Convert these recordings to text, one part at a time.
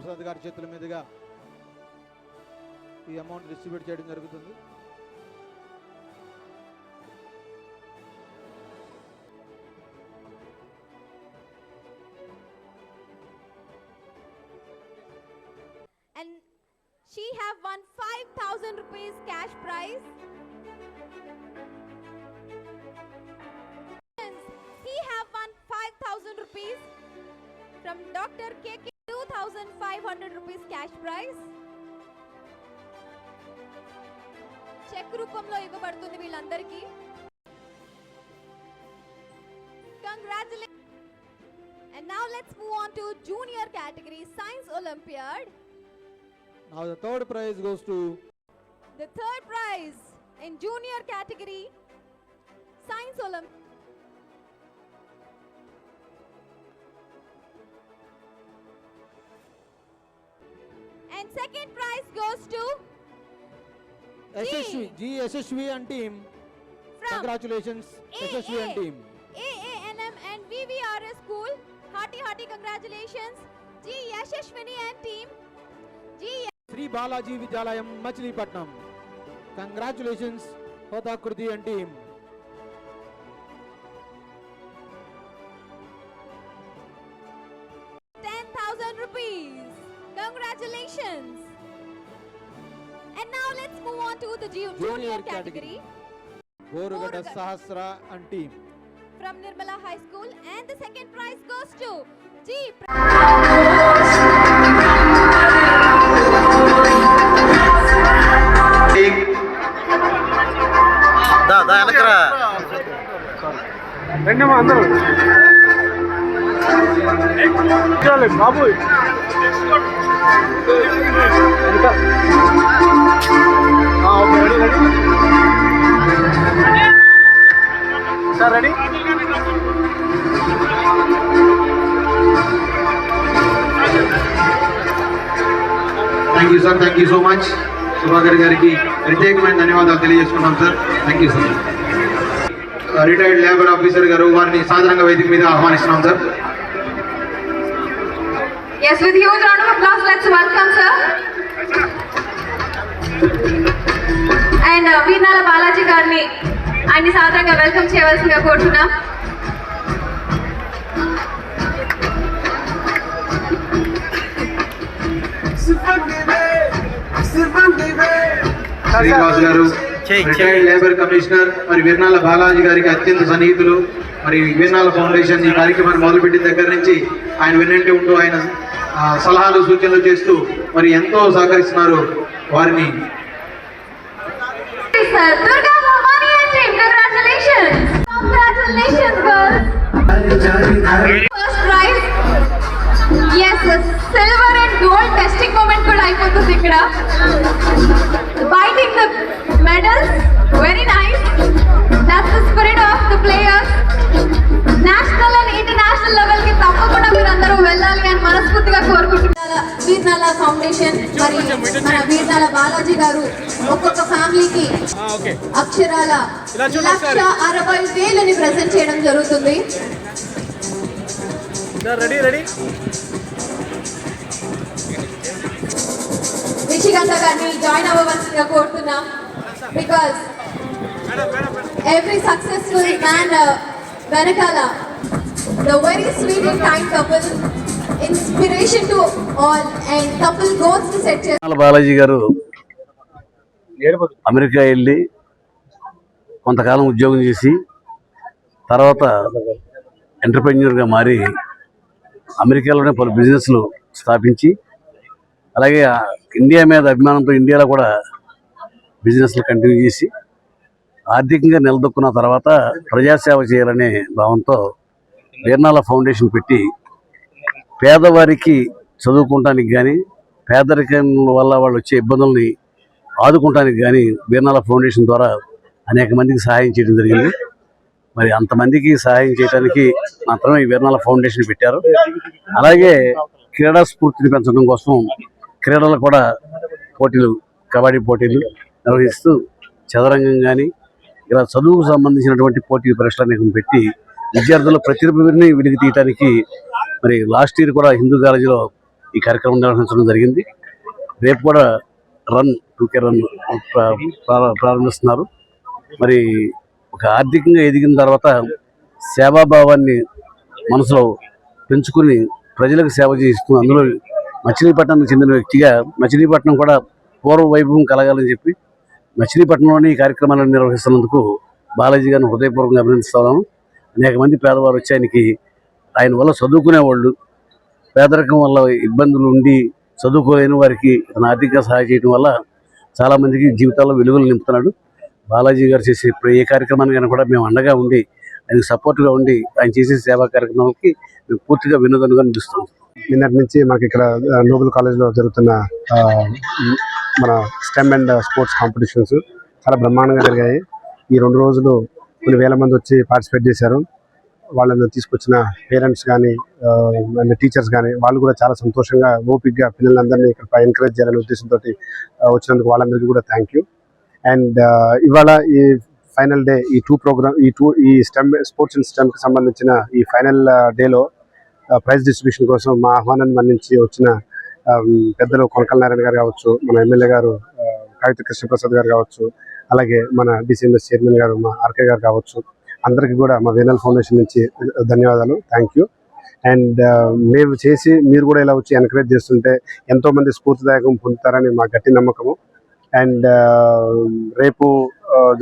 ప్రసాద్ గారి చేతుల మీదుగా ఈ అమౌంట్ డిస్ట్రిబ్యూట్ చేయడం జరుగుతుంది. And she have won 5000 rupees cash prize. rupees from dr kk 2500 rupees cash prize cheque రూపంలో ఇవ్వబడుతుంది వీళ్ళందరికీ congratulation And now let's move on to junior category science olympiad Now the third prize goes to The third prize in junior category, Science Olymp. Second prize goes to Yashasvi G Yashasvi and team from congratulations Yashasvi and team AANM and VVRS School. Hearty, hearty congratulations. G. Yashashwini and team. G. Sri Balaji Vidyalayam Machilipatnam congratulations Hothakruthi and team category. category. Gorugadda. Sahasra and team from Nirmala High School and the second prize goes to G. Pra- దా దా వెనకరా రెండేమో అందరూ బాబు thank you so much Sudhakar గారికి ప్రత్యేకమైన ధన్యవాదాలు తెలియజేసుకున్నాం sir thank you sir retired labour officer గారు వారిని సాధారణంగా వేదిక మీద ఆహ్వానిస్తున్నాం sir Yes, with huge round of applause, let's welcome sir. And uh, Veernala Balaji గారిని ఆయన్ని సాధారణంగా వెల్కమ్ చేయవలసిందిగా కోరుతున్నాం శ్రీనివాస్ గారు చేయి, రిటైర్డ్ లేబర్ కమిషనర్ మరి వీర్నాల బాలాజీ గారికి అత్యంత సన్నిహితులు. మరి వీర్నాల ఫౌండేషన్ ఈ కార్యక్రమాన్ని మొదలుపెట్టిన దగ్గర నుంచి ఆయన వెన్నంటి ఉంటూ ఆయన సలహాలు సూచనలు చేస్తూ మరి ఎంతో సహకరిస్తున్నారు వారిని. First prize. Yes, silver and gold testing అయిపోతుంది ఇక్కడ. Biting the medals. Very nice. That's the spirit of the players. National and international లెవెల్కి తప్పకుండా మీరు అందరూ వెళ్ళాలి అని మనస్ఫూర్తిగా కోరుకుంటున్నారు? వీర్నాల మన వీర్నాల బాలాజీ గారు ఒక్కొక్క ఫ్యామిలీకి అక్షరాల లక్ష. అరవై వేలని ప్రజెంట్ చేయడం జరుగుతుంది. Ready ready. నిషిగంధ జాయిన్ అవ్వవలసిందిగా కోరుతున్నాం. బికాస్ ఎవ్రీ సక్సెస్ఫుల్ మ్యాన్ వెనకాల the very sweet and kind couple inspiration to all and couple goals to set చేస్తారు బాలాజీ గారు అమెరికా వెళ్ళి కొంతకాలం ఉద్యోగం చేసి తర్వాత ఎంటర్ప్రెన్యూర్గా మారి అమెరికాలోనే పలు బిజినెస్లు స్థాపించి అలాగే ఇండియా మీద అభిమానంతో ఇండియాలో కూడా బిజినెస్లు కంటిన్యూ చేసి ఆర్థికంగా నిలదొక్కున్న తర్వాత ప్రజాసేవ చేయాలనే భావంతో వీర్నాల ఫౌండేషన్ పెట్టి పేదవారికి చదువుకోవటానికి కానీ పేదరికం వల్ల వాళ్ళు వచ్చే ఇబ్బందుల్ని ఆదుకోవటానికి కానీ వీర్నాల ఫౌండేషన్ ద్వారా అనేక మందికి సహాయం చేయడం జరిగింది. మరి అంతమందికి సహాయం చేయడానికి మాత్రమే ఈ వీర్నాల ఫౌండేషన్ పెట్టారు. అలాగే క్రీడా స్ఫూర్తిని పెంచడం కోసం క్రీడలు కూడా పోటీలు కబడ్డీ పోటీలు నిర్వహిస్తూ చదరంగం కానీ ఇలా చదువుకు సంబంధించినటువంటి పోటీ పరీక్షలు అనేకం పెట్టి విద్యార్థుల ప్రతిభని వెలికి తీయటానికి మరి లాస్ట్ ఇయర్ కూడా హిందూ కాలేజీలో ఈ కార్యక్రమం నిర్వహించడం జరిగింది. రేపు కూడా రన్ టూకే రన్ ప్రారంభిస్తున్నారు. మరి ఒక ఆర్థికంగా ఎదిగిన తర్వాత సేవాభావాన్ని మనసులో పెంచుకుని ప్రజలకు సేవ చేస్తూ అందులో మచిలీపట్నానికి చెందిన వ్యక్తిగా మచిలీపట్నం కూడా పూర్వ వైభవం కలగాలని చెప్పి మచిలీపట్నంలోని ఈ కార్యక్రమాలను నిర్వహిస్తున్నందుకు బాలాజీ గారిని హృదయపూర్వకంగా అభినందిస్తున్నాను. అనేక మంది పేదవారు వచ్చి ఆయనకి ఆయన వల్ల చదువుకునేవాళ్ళు. పేదరికం వల్ల ఇబ్బందులు ఉండి చదువుకోలేని వారికి తన ఆర్థికంగా సహాయం చేయడం వల్ల చాలామందికి జీవితాల్లో విలువలు నింపుతున్నాడు. బాలాజీ గారు చేసే ఇప్పుడు ఏ కార్యక్రమానికైనా కూడా మేము అండగా ఉండి ఆయనకు సపోర్ట్గా ఉండి ఆయన చేసే సేవా కార్యక్రమాలకి మేము పూర్తిగా వినోదనుగా నిలుస్తాం నిన్నటి నుంచి మాకు ఇక్కడ ఆ, నోబెల్ కాలేజ్లో జరుగుతున్న మన స్టెమ్ అండ్ స్పోర్ట్స్ కాంపిటీషన్స్ చాలా బ్రహ్మాండంగా జరిగాయి. ఈ రెండు రోజులు కొన్ని వేల మంది వచ్చి పార్టిసిపేట్ చేశారు. వాళ్ళని తీసుకొచ్చిన పేరెంట్స్ కానీ అండ్ టీచర్స్ కానీ వాళ్ళు కూడా చాలా సంతోషంగా ఓపిక్గా పిల్లలందరినీ ఇక్కడ ఎంకరేజ్ చేయాలనే ఉద్దేశంతో వచ్చినందుకు వాళ్ళందరికీ కూడా థ్యాంక్ యూ అండ్ ఇవాళ ఈ ఫైనల్ డే ఈ టూ ప్రోగ్రామ్ ఈ టూ ఈ స్టెమ్ స్పోర్ట్స్ అండ్ స్టెమ్కి సంబంధించిన ఈ ఫైనల్ డేలో ప్రైజ్ డిస్ట్రిబ్యూషన్ కోసం మా ఆహ్వానాన్ని మన్నించి వచ్చిన పెద్దలు కొనకల నారాయణ గారు కావచ్చు మన ఎమ్మెల్యే గారు కవిత కృష్ణప్రసాద్ గారు కావచ్చు అలాగే మన డిసిఎంఎస్ చైర్మన్ గారు మా ఆర్కే గారు కావచ్చు అందరికీ కూడా మా వేనల్ ఫౌండేషన్ నుంచి ధన్యవాదాలు. థ్యాంక్ యూ అండ్ మేము చేసి మీరు కూడా ఇలా వచ్చి ఎంకరేజ్ చేస్తుంటే ఎంతోమంది స్ఫూర్తిదాయకం పొందుతారని మా గట్టి నమ్మకము. అండ్ రేపు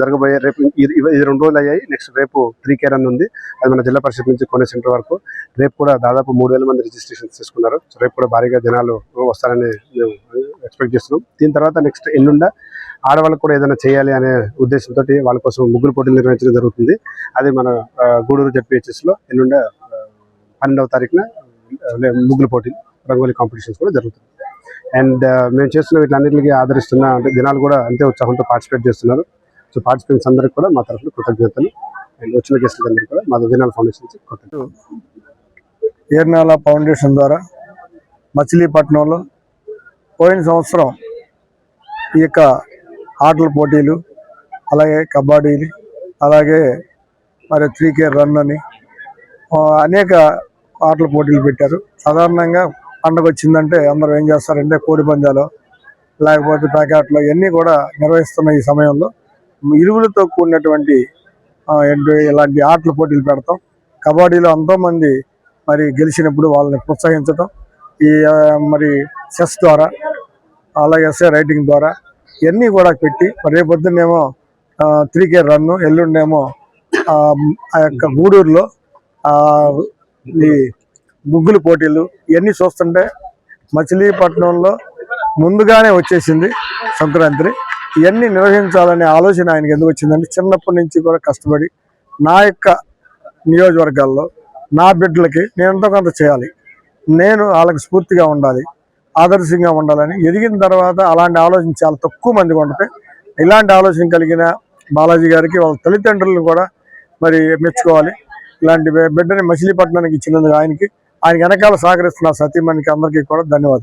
జరగబోయే రేపు ఇది రెండు రోజులు అయ్యాయి. నెక్స్ట్ రేపు త్రీ కేర్ అని ఉంది. అది మన జిల్లా పరిషత్ నుంచి కొనే సెంటర్ వరకు. రేపు కూడా దాదాపు మూడు వేల మంది రిజిస్ట్రేషన్స్ తీసుకున్నారు. సో రేపు కూడా భారీగా జనాలు వస్తారని మేము ఎక్స్పెక్ట్ చేస్తున్నాం. దీని తర్వాత నెక్స్ట్ ఎల్లుండా ఆడవాళ్ళకు కూడా ఏదైనా చేయాలి అనే ఉద్దేశంతో వాళ్ళ కోసం ముగ్గురు పోటీలు నిర్వహించడం జరుగుతుంది. అది మన గూడూరు జడ్పిహెచ్ఎస్లో ఎల్లుండ పన్నెండవ తారీఖున ఆ, ముగ్గురు పోటీలు రంగోలీ కాంపిటీషన్స్ కూడా జరుగుతుంది. అండ్ మేము చేస్తున్న వీటిలన్నింటికి ఆదరిస్తున్న అంటే జనాలు కూడా అంతే ఉత్సాహంతో పార్టిసిపేట్ చేస్తున్నారు. సో పార్టిసిపెంట్స్ అందరికీ కూడా మా తరఫున కృతజ్ఞతలు. అండ్ వచ్చిన గెస్టులకు అందరికీ కూడా మా విజయనాల ఫౌండేషన్ నుంచి కృతజ్ఞతలు. ఏర్నాల ఫౌండేషన్ ద్వారా మచిలీపట్నంలో పోయిన సంవత్సరం ఈ యొక్క ఆటల పోటీలు అలాగే కబడ్డీలు అలాగే మరి త్రీ కే రన్ అని అనేక ఆటల పోటీలు పెట్టారు. సాధారణంగా పండగ వచ్చిందంటే అందరూ ఏం చేస్తారంటే కోడి పందాలు లేకపోతే ప్యాకెట్లు ఇవన్నీ కూడా నిర్వహిస్తున్న ఈ సమయంలో ఇరువులతో కూడినటువంటి ఇలాంటి ఆటల పోటీలు పెడతాం. కబడ్డీలో ఎంతోమంది మరి గెలిచినప్పుడు వాళ్ళని ప్రోత్సహించడం ఈ మరి చెస్ ద్వారా అలాగే ఎస్ఏ రైటింగ్ ద్వారా ఇవన్నీ కూడా పెట్టి మరి రేపు పొద్దున్నేమో త్రీ కే రన్ను ఎల్లుండేమో ఆ, ఆ యొక్క గూడూరులో ఈ ముగ్గులు పోటీలు ఇవన్నీ చూస్తుంటే మచిలీపట్నంలో ముందుగానే వచ్చేసింది సంక్రాంతి. ఇవన్నీ నిర్వహించాలనే ఆలోచన ఆయనకి ఎందుకు వచ్చిందంటే చిన్నప్పటి నుంచి కూడా కష్టపడి నా యొక్క నియోజకవర్గాల్లో నా బిడ్డలకి నేను ఎంతో కొంత చేయాలి. నేను వాళ్ళకి స్ఫూర్తిగా ఉండాలి ఆదర్శంగా ఉండాలని ఎదిగిన తర్వాత అలాంటి ఆలోచన చాలా తక్కువ మందికి ఉంటే ఇలాంటి ఆలోచన కలిగిన బాలాజీ గారికి వాళ్ళ తల్లిదండ్రులను కూడా మరి మెచ్చుకోవాలి. ఇలాంటి బిడ్డని మచిలీపట్నానికి ఇచ్చినందుకు ఆయనకి ఆయన వెనకాల సహకరిస్తున్న సతీమణికి అందరికీ కూడా ధన్యవాదాలు.